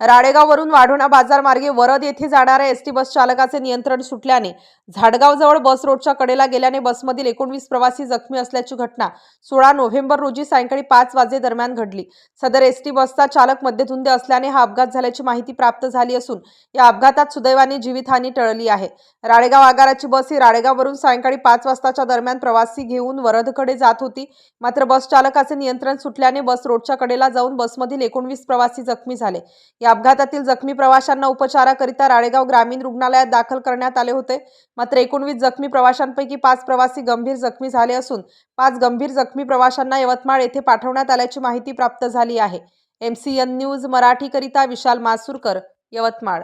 राळेगाववरून वाढोणा बाजार मार्गे वरद येथे जाणाऱ्या एसटी बस चालकाचे नियंत्रण सुटल्याने झाडगावजवळ बस रोडच्या कडेला गेल्याने बसमधील एकोणवीस प्रवासी जखमी असल्याची घटना सोळा नोव्हेंबर रोजी सायंकाळी पाच वाजे दरम्यान घडली. सदर एसटी बसचा चालक मध्यधुंद असल्याने हा अपघात झाल्याची माहिती प्राप्त झाली असून या अपघातात सुदैवाने जीवितहानी टळली आहे. राळेगाव आगाराची बस ही राळेगाववरून सायंकाळी पाच वाजताच्या दरम्यान प्रवासी घेऊन वरदकडे जात होती. मात्र बस चालकाचे नियंत्रण सुटल्याने बस रोडच्या कडेला जाऊन बसमधील एकोणवीस प्रवासी जखमी झाले. या अपघातातील जखमी प्रवाशांना उपचाराकरिता राळेगाव ग्रामीण रुग्णालयात दाखल करण्यात आले होते. मात्र एकोणवीस जखमी प्रवाशांपैकी पाच प्रवासी गंभीर जखमी झाले असून पाच गंभीर जखमी प्रवाशांना यवतमाळ येथे पाठवण्यात आल्याची माहिती प्राप्त झाली आहे. एम सी एन न्यूज मराठीकरिता विशाल मासूरकर यवतमाळ.